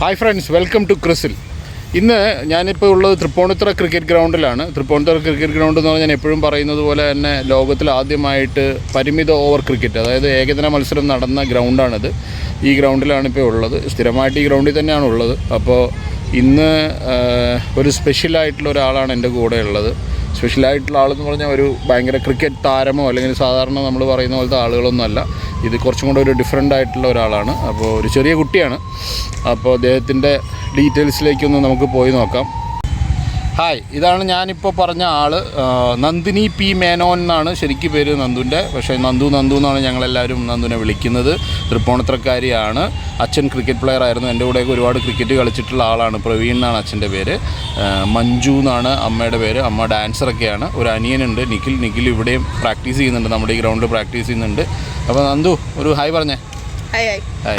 Hi friends welcome to ക്രിസിൽ ഇന്ന് ഞാനിപ്പോൾ ഉള്ളത് തൃപ്പൂണിത്തുറ ക്രിക്കറ്റ് ഗ്രൗണ്ടിലാണ് തൃപ്പൂണിത്തുറ ക്രിക്കറ്റ് ഗ്രൗണ്ട് എന്ന് പറഞ്ഞാൽ എപ്പോഴും പറയുന്നത് പോലെ തന്നെ ലോകത്തിൽ ആദ്യമായിട്ട് പരിമിത ഓവർ ക്രിക്കറ്റ് അതായത് ഏകദിന മത്സരം നടന്ന ഗ്രൗണ്ടാണിത് ഈ ഗ്രൗണ്ടിലാണ് ഇപ്പോൾ ഉള്ളത്. സ്ഥിരമായിട്ട് ഈ ഗ്രൗണ്ടിൽ തന്നെയാണ് ഉള്ളത്. അപ്പോൾ ഇന്ന് ഒരു സ്പെഷ്യലായിട്ടുള്ള ഒരാളാണ് എന്റെ കൂടെ ഉള്ളത്. സ്പെഷ്യലായിട്ടുള്ള ആളെന്ന് പറഞ്ഞാൽ ഒരു ഭയങ്കര ക്രിക്കറ്റ് താരമോ അല്ലെങ്കിൽ സാധാരണ നമ്മൾ പറയുന്ന പോലത്തെ ആളുകളൊന്നുമല്ല ഇത് കുറച്ചും കൂടെ ഒരു ഡിഫറെന്റ് ആയിട്ടുള്ള ഒരാളാണ്. അപ്പോൾ ഒരു ചെറിയ കുട്ടിയാണ്. അപ്പോൾ അദ്ദേഹത്തിന്റെ ഡീറ്റെയിൽസിലേക്കൊന്ന് നമുക്ക് പോയി നോക്കാം. ഹായ് ഇതാണ് ഞാനിപ്പോൾ പറഞ്ഞ ആൾ നന്ദിനി പി മേനോൻ എന്നാണ് ശരിക്കും പേര് നന്ദുന്റെ പക്ഷേ നന്ദു നന്ദു എന്നാണ് ഞങ്ങളെല്ലാവരും നന്ദുനെ വിളിക്കുന്നത്. തൃപ്പൂണിത്രക്കാരിയാണ് അച്ഛൻ ക്രിക്കറ്റ് പ്ലെയർ ആയിരുന്നു. എന്റെ കൂടെയൊക്കെ ഒരുപാട് ക്രിക്കറ്റ് കളിച്ചിട്ടുള്ള ആളാണ്. പ്രവീൺ എന്നാണ് അച്ഛന്റെ പേര്. മഞ്ജു എന്നാണ് അമ്മയുടെ പേര്. അമ്മ ഡാൻസറൊക്കെയാണ് ഒരു അനിയനുണ്ട് നിഖിൽ. നിഖിൽ ഇവിടെയും പ്രാക്ടീസ് ചെയ്യുന്നുണ്ട്. നമ്മുടെ ഈ ഗ്രൗണ്ടിൽ പ്രാക്ടീസ് ചെയ്യുന്നുണ്ട്. അപ്പോൾ നന്ദു ഒരു ഹായ് പറഞ്ഞേ. Hi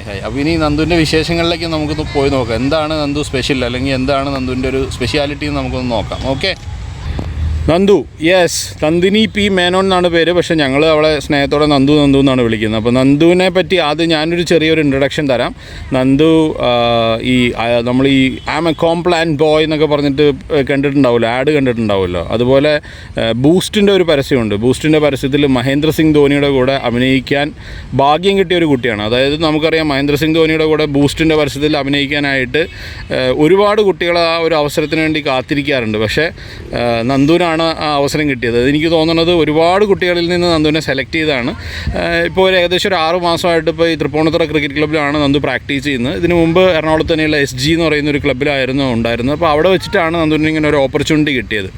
hi. അപ്പോൾ ഇനി നന്ദുവിന്റെ വിശേഷങ്ങളിലേക്ക് നമുക്കൊന്ന് പോയി നോക്കാം. എന്താണ് നന്ദു സ്പെഷ്യൽ അല്ലെങ്കിൽ എന്താണ് നന്ദുവിന്റെ ഒരു സ്പെഷ്യാലിറ്റി എന്ന് നമുക്കൊന്ന് നോക്കാം. Okay Nandu yes Nandini P Menon എന്നാണ് പേര്. പക്ഷെ ഞങ്ങൾ അവളെ സ്നേഹത്തോടെ നന്ദു നന്ദു എന്നാണ് വിളിക്കുന്നത്. അപ്പോൾ നന്ദുവിനെ പറ്റി ആദ്യം ഞാനൊരു ചെറിയൊരു ഇൻട്രഡക്ഷൻ തരാം. നന്ദു ഈ നമ്മൾ ഈ ആം എ കോംപ്ലാൻ ബോയ് എന്നൊക്കെ പറഞ്ഞിട്ട് കണ്ടിട്ടുണ്ടാവുമല്ലോ ആഡ് കണ്ടിട്ടുണ്ടാവുമല്ലോ. അതുപോലെ ബൂസ്റ്റിന്റെ ഒരു പരസ്യമുണ്ട്. ബൂസ്റ്റിന്റെ പരസ്യത്തിൽ മഹേന്ദ്ര സിംഗ് ധോണിയുടെ കൂടെ അഭിനയിക്കാൻ ഭാഗ്യം കിട്ടിയ ഒരു കുട്ടിയാണ്. അതായത് നമുക്കറിയാം മഹേന്ദ്ര സിംഗ് ധോണിയുടെ കൂടെ ബൂസ്റ്റിന്റെ പരസ്യത്തിൽ അഭിനയിക്കാനായിട്ട് ഒരുപാട് കുട്ടികൾ ആ ഒരു അവസരത്തിന് വേണ്ടി കാത്തിരിക്കാറുണ്ട്. പക്ഷേ ആ, നന്ദുവിനാണ് ആ അവസരം കിട്ടിയത്. എനിക്ക് തോന്നുന്നത് ഒരുപാട് കുട്ടികളിൽ നിന്ന് നന്ദുവിനെ സെലക്ട് ചെയ്താണ് ഇപ്പോൾ ഒരു ഏകദേശം ഒരു ആറ് മാസമായിട്ട് ഇപ്പോൾ ഈ തൃപ്പൂണിത്തുറ ക്രിക്കറ്റ് ക്ലബ്ബിലാണ് നന്ദു പ്രാക്ടീസ് ചെയ്യുന്നത്. ഇതിന് മുമ്പ് എറണാകുളത്ത് തന്നെയുള്ള എസ് ജി എന്ന് പറയുന്ന ഒരു ക്ലബ്ബിലായിരുന്നു ഉണ്ടായിരുന്നത്. അപ്പോൾ അവിടെ വെച്ചിട്ടാണ് നന്ദുവിന് ഇങ്ങനെ ഒരു ഓപ്പർച്യൂണിറ്റി കിട്ടിയത്.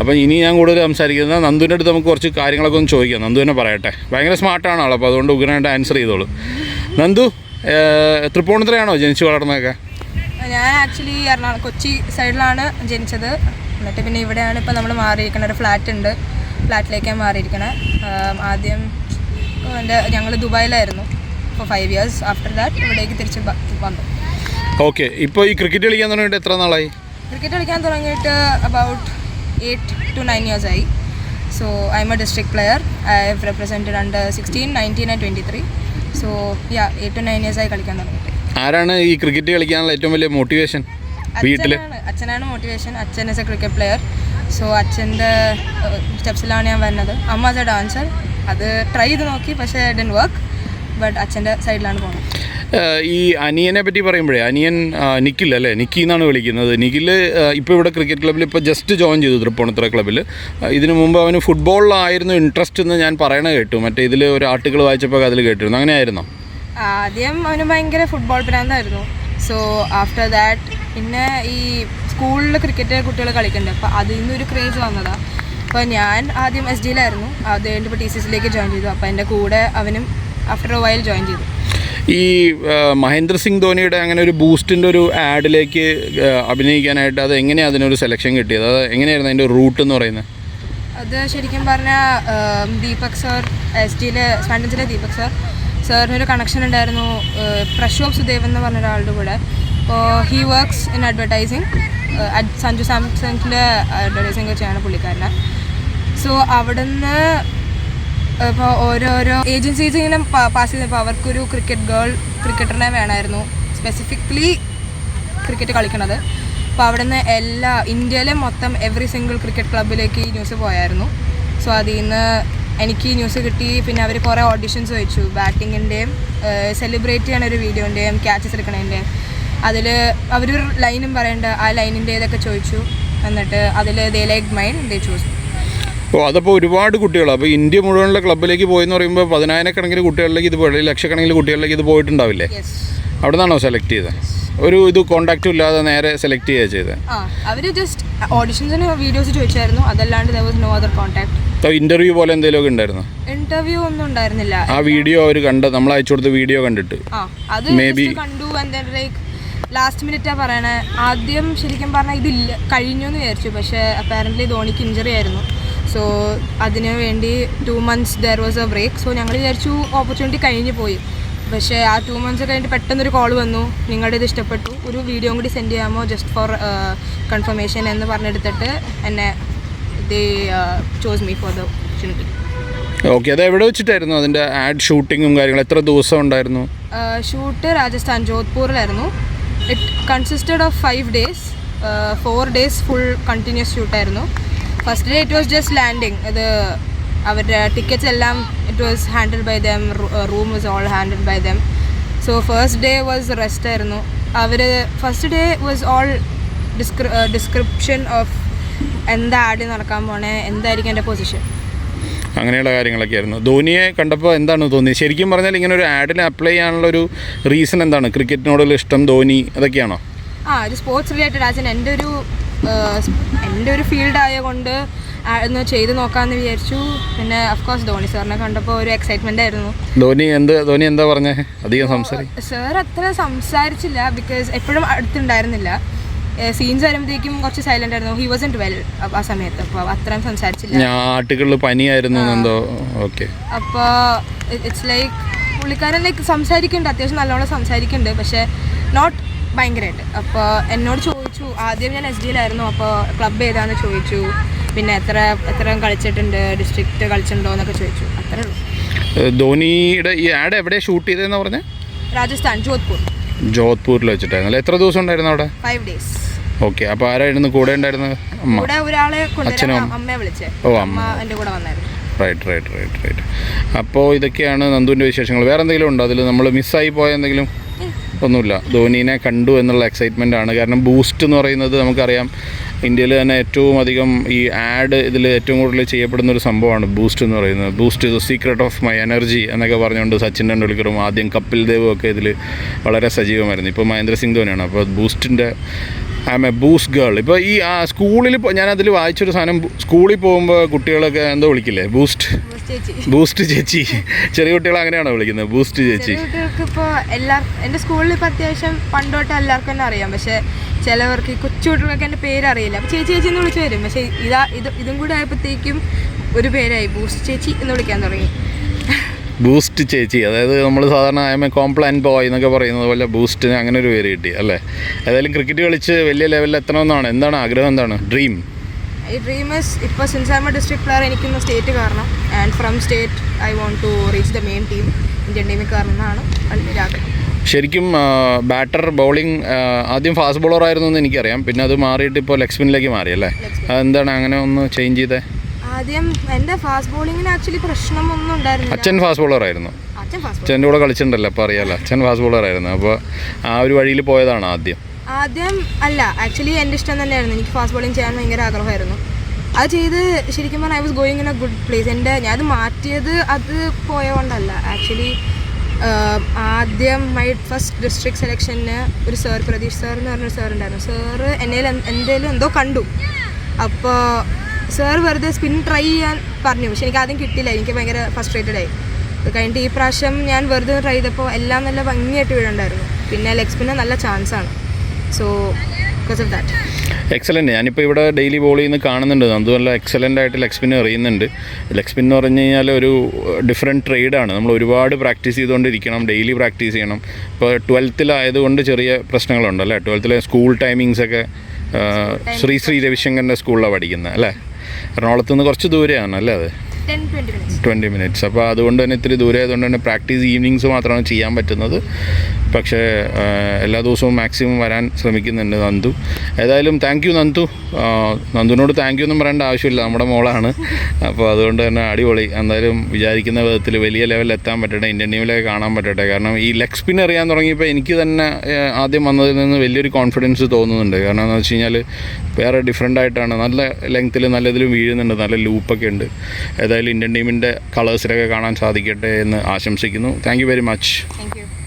അപ്പോൾ ഇനി ഞാൻ കൂടുതൽ സംസാരിക്കുന്നത് നന്ദുവിന്റെ അടുത്ത് നമുക്ക് കുറച്ച് കാര്യങ്ങളൊക്കെ ഒന്ന് ചോദിക്കാം. നന്ദു തന്നെ പറയട്ടെ. ഭയങ്കര സ്മാർട്ടാണ് ആൾ അപ്പോൾ അതുകൊണ്ട് ഉഗ്രനായിട്ട് ആൻസർ ചെയ്തോളൂ. നന്ദു തൃപ്പൂണിത്തുറയാണോ ജനിച്ചു വളർന്നതൊക്കെ? ഞാൻ ആക്ച്വലി എറണാകുളം കൊച്ചി സൈഡിലാണ് ജനിച്ചത്. എന്നിട്ട് പിന്നെ ഇവിടെയാണ് ഇപ്പോൾ നമ്മൾ മാറിയിരിക്കുന്നത് ഒരു ഫ്ലാറ്റ് ഉണ്ട്. ഫ്ലാറ്റിലേക്കാണ് മാറിയിരിക്കുന്നത് ആദ്യം എന്റെ ഞങ്ങൾ ദുബായിലായിരുന്നു. ഇപ്പോൾ ഫൈവ് ഇയേഴ്സ് ആഫ്റ്റർ ദാറ്റ് ഇവിടേക്ക് തിരിച്ച് വന്നു. ഓക്കെ ഇപ്പോൾ ഈ ക്രിക്കറ്റ് കളിക്കാൻ തുടങ്ങിയിട്ട് എത്ര നാളായി? ക്രിക്കറ്റ് കളിക്കാൻ തുടങ്ങിയിട്ട് about eight to nine years ആയി. So I'm a district player I have represented under sixteen nineteen and twenty three so yeah eight to nine years ആയി കളിക്കാൻ തുടങ്ങിയിട്ട്. ആരാണ് ഈ ക്രിക്കറ്റ് കളിക്കാനുള്ള ഏറ്റവും വലിയ മോട്ടിവേഷൻ വീട്ടിൽ അച്ഛനാണ്. മോട്ടിവേഷൻ അച്ഛൻ is a cricket player so അച്ഛന്റെ സ്റ്റെപ്സിലാണ് ഞാൻ വരുന്നത്. അമ്മ ആസ് എ ഡാൻസർ അത് ട്രൈ ചെയ്ത് നോക്കി പക്ഷേ ഡൻ വർക്ക് ബട്ട് അച്ഛന്റെ സൈഡിലാണ് പോകുന്നത് ഈ അനിയനെ പറ്റി പറയുമ്പോഴേ അനിയൻ നിക്കിൽ നിഖിൽ അല്ലേ? നിക്കി എന്നാണ് വിളിക്കുന്നത്. നിഖിൽ ഇപ്പോൾ ഇവിടെ ക്രിക്കറ്റ് ക്ലബ്ബിൽ ഇപ്പോൾ ജസ്റ്റ് ജോയിൻ ചെയ്തു തൃപ്പൂണിത്തുറ ക്ലബ്ബിൽ ഇതിനു മുമ്പ് അവന് ഫുട്ബോളിലായിരുന്നു ഇൻട്രസ്റ്റ് എന്ന് ഞാൻ പറയണ കേട്ടു. മറ്റേ ഇതിൽ ഒരു ആർട്ടിക്കിൾ വായിച്ചപ്പോൾ അതിൽ കേട്ടിരുന്നു. അങ്ങനെയായിരുന്നോ? ആദ്യം അവന് ഭയങ്കര ഫുട്ബോൾ പ്രാന്തായിരുന്നു സോ ആഫ്റ്റർ ദാറ്റ് പിന്നെ ഈ സ്കൂളിൽ ക്രിക്കറ്റ് കുട്ടികൾ കളിക്കുന്നുണ്ട് അപ്പോൾ അതിൽ നിന്നൊരു ക്രേസ് വന്നതാണ് അപ്പോൾ ഞാൻ ആദ്യം എസ് ഡിയിലായിരുന്നു അത് കഴിഞ്ഞിട്ട് ഇപ്പോൾ ടി സി സിയിലേക്ക് ജോയിൻ ചെയ്തു. അപ്പോൾ എന്റെ കൂടെ അവനും ആഫ്റ്റർ എ വൈൽ ജോയിൻ ചെയ്തു. ഈ മഹേന്ദ്ര സിംഗ് ധോണിയുടെ അങ്ങനെ ഒരു ബൂസ്റ്റിന്റെ ഒരു ആഡിലേക്ക് അഭിനയിക്കാനായിട്ട് അത് എങ്ങനെയാണ് അതിനൊരു സെലക്ഷൻ കിട്ടിയത്? അത് എങ്ങനെയായിരുന്നു അതിന്റെ റൂട്ട് എന്ന് പറയുന്നത്? അത് ശരിക്കും പറഞ്ഞാൽ ദീപക് സാർ എസ് ഡിയിലെ സ്പാൻഡൻസിലെ ദീപക് സർ സാറിനൊരു കണക്ഷൻ ഉണ്ടായിരുന്നു പ്രശോഭ് സുദേവ് എന്ന് പറഞ്ഞ ഒരാളുടെ കൂടെ. അപ്പോൾ he works in advertising Sanju സാംസങ്ങിന്റെ അഡ്വർടൈസിങ് വെച്ചാണ് പുള്ളിക്കാരനെ. സോ അവിടുന്ന് ഇപ്പോൾ ഓരോരോ ഏജൻസീസ് ഇങ്ങനെ പാസ് ചെയ്തപ്പോൾ അവർക്കൊരു ക്രിക്കറ്റ് ഗേൾ ക്രിക്കറ്ററിനെ വേണമായിരുന്നു. സ്പെസിഫിക്കലി ക്രിക്കറ്റ് കളിക്കണത്. അപ്പോൾ അവിടുന്ന് എല്ലാ ഇന്ത്യയിലെ മൊത്തം എവറി സിംഗിൾ ക്രിക്കറ്റ് ക്ലബിലേക്ക് ഈ ന്യൂസ് പോയായിരുന്നു. സോ അതിൽ നിന്ന് എനിക്ക് ഈ ന്യൂസ് കിട്ടി പിന്നെ അവർ കുറേ ഓഡിഷൻസ് വെച്ചു. ബാറ്റിങ്ങിന്റെയും സെലിബ്രേറ്റ് ചെയ്യണ ഒരു വീഡിയോന്റെയും ക്യാച്ചസ് എടുക്കണതിന്റെയും അതിൽ അവരൊരു ലൈനും പറയേണ്ട ആ ലൈനിന്റെ ഇതൊക്കെ ചോദിച്ചു. എന്നിട്ട് അതിൽ they like mind they choose ഓ അതപ്പോൾ ഒരുപാട് കുട്ടികളാണ് അപ്പോൾ ഇന്ത്യ മുഴുവനുള്ള ക്ലബ്ബിലേക്ക് പോയെന്ന് പറയുമ്പോൾ പതിനായിരക്കണക്കിന് കുട്ടികളിലേക്ക് ഇത് പോയി ലക്ഷക്കണക്കിന് കുട്ടികളിലേക്ക് ഇത് പോയിട്ടുണ്ടാവില്ലേ? അവിടെ നിന്നാണോ സെലക്ട് ചെയ്തത്? ഒരു ഇത് കോണ്ടാക്റ്റും ഇല്ലാതെ നേരെ സെലക്ട് ചെയ്യുക ചെയ്തത്. അവർ ജസ്റ്റ് ഓഡിഷൻസിന് വീഡിയോസ് ചോദിച്ചായിരുന്നു. അതല്ലാണ്ട് there was no other contact interview പോലെ എന്തെങ്കിലും ഉണ്ടായിരുന്നു? ഇന്റർവ്യൂ ഒന്നും ഉണ്ടായിരുന്നില്ല. ആ വീഡിയോ അവർ കണ്ട നമ്മൾ അയച്ചു കൊടുത്ത വീഡിയോ കണ്ടിട്ട്. അത് മേബി കണ്ടു ലൈക്ക് ലാസ്റ്റ് മിനിറ്റാ പറയണേ. ആദ്യം ശരിക്കും പറഞ്ഞാൽ ഇതില്ല കഴിഞ്ഞു എന്ന് വിചാരിച്ചു. പക്ഷേ അപ്പാരന്റ് ധോണിക്ക് ഇഞ്ചറി ആയിരുന്നു. സോ അതിന് വേണ്ടി two months there was a break so ഞങ്ങൾ വിചാരിച്ചു ഓപ്പർച്യൂണിറ്റി കഴിഞ്ഞു പോയി. പക്ഷേ ആ ടു മന്ത്സ് കഴിഞ്ഞിട്ട് പെട്ടെന്നൊരു കോൾ വന്നു. നിങ്ങളുടെ ഇത് ഇഷ്ടപ്പെട്ടു. ഒരു വീഡിയോ കൂടി സെൻഡ് ചെയ്യാമോ? ജസ്റ്റ് ഫോർ കൺഫർമേഷൻ എന്ന് പറഞ്ഞെടുത്തിട്ട് എന്നെ they chose me for the opportunity okay അത് എവിടെ വെച്ചിട്ടായിരുന്നു അതിന്റെ ആഡ് ഷൂട്ടിങ്ങും കാര്യങ്ങളും? എത്ര ദിവസം ഉണ്ടായിരുന്നു? Shoot Rajasthan ജോധ്പൂരിലായിരുന്നു. It consisted of five days four days full continuous ഷൂട്ടായിരുന്നു first day it was just landing ഇത് അവരുടെ ടിക്കറ്റ്സ് എല്ലാം it was handle by them room was all handle by them so first day was rest ആയിരുന്നു. അവർ first day was all discri description of എന്താ ആടി നടക്കാൻ പോണേ എന്തായിരിക്കും എന്റെ പൊസിഷൻ അങ്ങനെയുള്ള കാര്യങ്ങളൊക്കെ ആയിരുന്നു. ധോനിയെ കണ്ടപ്പോൾ എന്താണ് തോന്നിയത്? ശരിക്കും പറഞ്ഞാൽ ഇങ്ങനെ ഒരു ആഡിൽ അപ്ലൈ ചെയ്യാനുള്ള ഒരു റീസൺ എന്താണ്? ക്രിക്കറ്റിനോടുള്ള ഇഷ്ടം ധോനി അതൊക്കെയാണോ? ആ ഒരു സ്പോർട്സ് റിലേറ്റഡ് ആച്ചൻ എന്റെ ഒരു എന്റെ ഒരു ഫീൽഡ് ആയതുകൊണ്ട് ആ- ഒന്ന് ചെയ്ത് നോക്കാമെന്ന് വിചാരിച്ചു. പിന്നെ അഫ്കോഴ്സ് ധോണി സാറിനെ കണ്ടപ്പോൾ ഒരു എക്സൈറ്റ്മെന്റ് ആയിരുന്നു. ധോണി എന്ത് ധോണി എന്താ പറഞ്ഞേ? അധികം സംസാരിക്കും. സാർ അത്ര സംസാരിച്ചില്ല ബിക്കോസ് എപ്പോഴും അടുത്തുണ്ടായിരുന്നില്ല. സീൻസ് വരുമ്പോഴത്തേക്കും കുറച്ച് സൈലന്റ് ആയിരുന്നു. ഹി വാസ് വെൽ ആ സമയത്ത്. അപ്പോൾ അത്രയും സംസാരിച്ചില്ല. ആട്ടുകളിൽ പനിയായിരുന്നു എന്തോ. ഓക്കെ. അപ്പോൾ ഇറ്റ്സ് ലൈക്ക് പുള്ളിക്കാരൻ ലൈക്ക് സംസാരിക്കുന്നുണ്ട്. അത്യാവശ്യം നല്ലോണം സംസാരിക്കുന്നുണ്ട്. പക്ഷേ നോട്ട് ഭയങ്കരമായിട്ട് അപ്പോൾ എന്നോട് ചോദിച്ചു ആദ്യം ഞാൻ എസ് ഡിയിലായിരുന്നു അപ്പോൾ ക്ലബ്ബ് ഏതാണെന്ന് ചോദിച്ചു. പിന്നെ എത്ര എത്ര കളിച്ചിട്ടുണ്ട് ഡിസ്ട്രിക്റ്റ് കളിച്ചിട്ടുണ്ടോ എന്നൊക്കെ ചോദിച്ചു. അത്രേ ഉള്ളൂ. ധോണിയുടെ ഈ ആഡ് എവിടെ ഷൂട്ട് ചെയ്തതെന്ന് പറഞ്ഞു? രാജസ്ഥാൻ ജോധ്പൂർ. ജോധ്പൂരിൽ വെച്ചിട്ടായിരുന്നു എത്ര ദിവസം ഉണ്ടായിരുന്നു അവിടെ? ഫൈവ് ഡേയ്സ് ഓക്കെ അപ്പോൾ ആരായിരുന്നു കൂടെ ഉണ്ടായിരുന്നത്? അമ്മ. കൂടെ ഒരാളെ അച്ഛനും അമ്മയെ വിളിച്ചേ. ഓ, അമ്മ. എന്റെ കൂടെ വന്നായിരുന്നു. റൈറ്റ് റൈറ്റ് റൈറ്റ് റൈറ്റ് അപ്പോൾ ഇതൊക്കെയാണ് നന്ദുവിന്റെ വിശേഷങ്ങൾ. വേറെ എന്തെങ്കിലും ഉണ്ടോ? അതിൽ നമ്മൾ മിസ്സായി പോയ എന്തെങ്കിലും? ഒന്നുമില്ല. ധോനീനെ കണ്ടു എന്നുള്ള എക്സൈറ്റ്മെന്റ് ആണ്. കാരണം ബൂസ്റ്റ് എന്ന് പറയുന്നത് നമുക്കറിയാം ഇന്ത്യയിൽ തന്നെ ഏറ്റവും അധികം ഈ ആഡ് ഇതിൽ ഏറ്റവും കൂടുതൽ ചെയ്യപ്പെടുന്ന ഒരു സംഭവമാണ് ബൂസ്റ്റ് എന്ന് പറയുന്നത്. Boost is secret of my energy എന്നൊക്കെ പറഞ്ഞുകൊണ്ട് സച്ചിൻ ടെണ്ടുൽക്കറും ആദ്യം കപ്പിൽ ദേവും ഒക്കെ ഇതിൽ വളരെ സജീവമായിരുന്നു. ഇപ്പോൾ മഹേന്ദ്ര സിംഗ് ധോണിയാണ് അപ്പോൾ ബൂസ്റ്റിന്റെ I M a boost girl ഇപ്പോൾ ഈ സ്കൂളിൽ ഞാൻ അതിൽ വായിച്ചൊരു സാധനം സ്കൂളിൽ പോകുമ്പോൾ കുട്ടികളൊക്കെ എന്തോ വിളിക്കില്ലേ? ബൂസ്റ്റ് ബൂസ്റ്റ് ചേച്ചി. ചെറിയ കുട്ടികൾ അങ്ങനെയാണോ വിളിക്കുന്നത്? ബൂസ്റ്റ് ചേച്ചി. ഇപ്പോൾ എല്ലാ എന്റെ സ്കൂളിൽ ഇപ്പോൾ അത്യാവശ്യം പണ്ടോട്ട് എല്ലാവർക്കും തന്നെ അറിയാം. പക്ഷേ ചിലവർക്ക് കൊച്ചു കുട്ടികൾക്ക് എന്റെ പേര് അറിയില്ല. അപ്പോൾ ചേച്ചി ചേച്ചി എന്ന് വിളിച്ച് വരും. പക്ഷേ ഇതാ ഇത് ഇതും കൂടെ ആയപ്പോഴത്തേക്കും ഒരു പേരായി. ബൂസ്റ്റ് ചേച്ചി എന്ന് വിളിക്കാൻ തുടങ്ങി. ബൂസ്റ്റ് ചേച്ചി. അതായത് നമ്മൾ സാധാരണ I M a Complan boy എന്നൊക്കെ പറയുന്നത് പോലെ ബൂസ്റ്റിന് അങ്ങനെ ഒരു പേര് കിട്ടി അല്ലേ? ഏതായാലും ക്രിക്കറ്റ് കളിച്ച് വലിയ ലെവലിൽ എത്തണമെന്നാണ്. എന്താണ് ആഗ്രഹം? എന്താണ്? ഡ്രീം ഈ ഡ്രീമേഴ്സ് ഇപ്പോൾ സിൻസാമ ഡിസ്ട്രിക്ട് പ്ലെയർ എനിക്കിന്ന് സ്റ്റേറ്റ് കാരണം. And from state I want to reach the main team Indian ടീമിൽ കാരണം എന്നാണ് വലിയൊരു ആഗ്രഹം. ശരിക്കും ബാറ്റർ ബൗളിംഗ് ആദ്യം ഫാസ്റ്റ് ബോളർ ആയിരുന്നു എന്ന് എനിക്കറിയാം. പിന്നെ അത് മാറിയിട്ട് ഇപ്പോൾ ലെഗ് സ്പിന്നിലേക്ക് മാറി അല്ലേ? അതെന്താണ് അങ്ങനെ ഒന്ന് ചേഞ്ച് ചെയ്തേ? ആദ്യം എന്റെ ഫാസ്റ്റ് ബോളിങ്ങിന് ആക്ച്വലി പ്രശ്നമൊന്നും ഉണ്ടായിരുന്നില്ല. അച്ഛൻ ഫാസ്റ്റ് ബോളർ ആയിരുന്നു. അച്ഛൻ ഫാസ്റ്റ് അച്ഛന്റെ കൂടെ കളിച്ചിട്ടുണ്ടല്ലോ അപ്പോൾ അറിയാലോ അച്ഛൻ ഫാസ്റ്റ് ബോളർ ആയിരുന്നു. അപ്പോൾ ആ ഒരു വഴിയിൽ പോയതാണ് ആദ്യം. ആദ്യം അല്ല ആക്ച്വലി എന്റെ ഇഷ്ടം തന്നെയായിരുന്നു. എനിക്ക് ഫാസ്റ്റ് ബോളിങ് ചെയ്യാൻ ഭയങ്കര ആഗ്രഹമായിരുന്നു. അത് ചെയ്ത് ശരിക്കും പറഞ്ഞാൽ I was going in a good place എന്റെ ഞാൻ അത് മാറ്റിയത് അത് പോയതുകൊണ്ടല്ല. ആക്ച്വലി ആദ്യം മൈ ഫസ്റ്റ് ഡിസ്ട്രിക്ട് സെലക്ഷന് ഒരു സാർ പ്രതീഷ് സാർ എന്ന് പറഞ്ഞൊരു സാർ ഉണ്ടായിരുന്നു. സാറ് എന്നേലും എന്തേലും എന്തോ കണ്ടു. അപ്പോൾ സാർ വെറുതെ സ്പിൻ ട്രൈ ചെയ്യാൻ പറഞ്ഞു. പക്ഷെ എനിക്ക് ആദ്യം കിട്ടിയില്ല. എനിക്ക് ഭയങ്കര ഫ്രസ്ട്രേറ്റഡ് ആയി. അത് കഴിഞ്ഞിട്ട് ഈ പ്രാവശ്യം ഞാൻ വെറുതെ ട്രൈ ചെയ്തപ്പോൾ എല്ലാം നല്ല ഭംഗിയായിട്ട് വീഴുണ്ടായിരുന്നു പിന്നെ ലെഗ് സ്പിന്ന് നല്ല ചാൻസ് ആണ്. So because of that excellent ഞാനിപ്പോൾ ഇവിടെ ഡെയിലി ബോൾ ചെയ്യുന്ന കാണുന്നുണ്ട്. അതുമല്ല എക്സലന്റ് ആയിട്ട് ലെഗ് സ്പിൻ എറിയുന്നുണ്ട്. ലെഗ് സ്പിൻ എന്ന് പറഞ്ഞു കഴിഞ്ഞാൽ ഒരു ഡിഫറെന്റ് ട്രേഡാണ് നമ്മൾ ഒരുപാട് പ്രാക്ടീസ് ചെയ്തുകൊണ്ടിരിക്കണം. ഡെയിലി പ്രാക്ടീസ് ചെയ്യണം. ഇപ്പോൾ ട്വൽത്തിലായതുകൊണ്ട് ചെറിയ പ്രശ്നങ്ങളുണ്ട് അല്ലേ? ട്വൽത്തിലെ സ്കൂൾ ടൈമിങ്സ് ഒക്കെ ശ്രീ ശ്രീ രവിശങ്കറിന്റെ സ്കൂളിലാണ് പഠിക്കുന്നത് അല്ലേ? എറണാകുളത്ത് നിന്ന് കുറച്ച് ദൂരെയാണ് അല്ലേ അത്? ട്വന്റി മിനിറ്റ്സ് അപ്പോൾ അതുകൊണ്ട് തന്നെ ഇത്തിരി ദൂരെ ആയതുകൊണ്ട് തന്നെ പ്രാക്ടീസ് ഈവനിങ്സ് മാത്രമാണ് ചെയ്യാൻ പറ്റുന്നത്. പക്ഷേ എല്ലാ ദിവസവും മാക്സിമം വരാൻ ശ്രമിക്കുന്നുണ്ട് നന്ദു. ഏതായാലും താങ്ക് യു നന്ദു. നന്ദുവിനോട് താങ്ക് യു ഒന്നും പറയേണ്ട ആവശ്യമില്ല. നമ്മുടെ മോളാണ്. അപ്പോൾ അതുകൊണ്ട് തന്നെ അടിപൊളി. എന്തായാലും വിചാരിക്കുന്ന വിധത്തിൽ വലിയ ലെവലിൽ എത്താൻ പറ്റട്ടെ. ഇന്ത്യൻ ടീമിലേക്ക് കാണാൻ പറ്റട്ടെ. കാരണം ഈ ലെഗ് സ്പിൻ അറിയാൻ തുടങ്ങിയപ്പോൾ എനിക്ക് തന്നെ ആദ്യം വന്നതിൽ നിന്ന് വലിയൊരു കോൺഫിഡൻസ് തോന്നുന്നുണ്ട്. കാരണം എന്ന് വെച്ച് കഴിഞ്ഞാൽ വേറെ ഡിഫറെന്റ് ആയിട്ടാണ്. നല്ല ലെങ്ത്തിൽ നല്ല വീഴുന്നുണ്ട്. നല്ല ലൂപ്പൊക്കെ ഉണ്ട്. ഏതായാലും ഇന്ത്യൻ ടീമിന്റെ കളേഴ്സിലൊക്കെ കാണാൻ സാധിക്കട്ടെ എന്ന് ആശംസിക്കുന്നു. Thank very much thank